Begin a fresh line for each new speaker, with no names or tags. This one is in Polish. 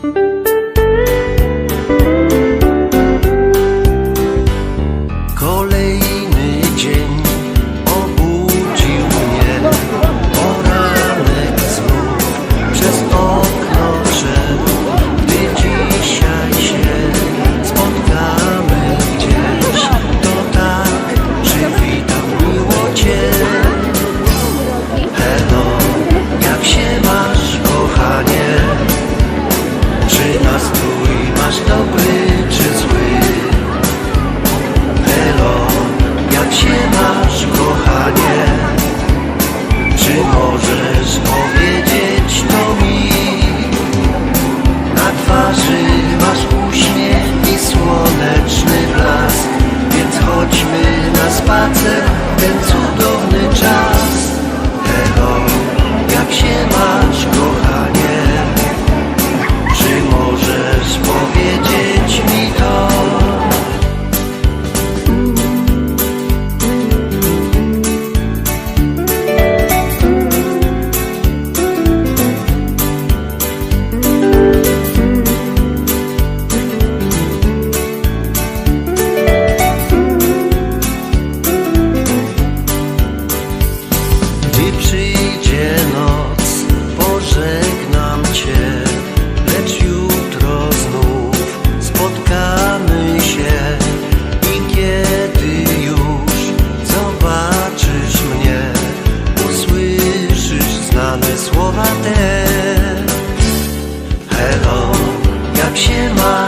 Thank you. 那是。przyjdzie noc, pożegnam Cię, lecz jutro znów spotkamy się i kiedy już zobaczysz mnie, usłyszysz znane słowa te. Hello, jak się masz?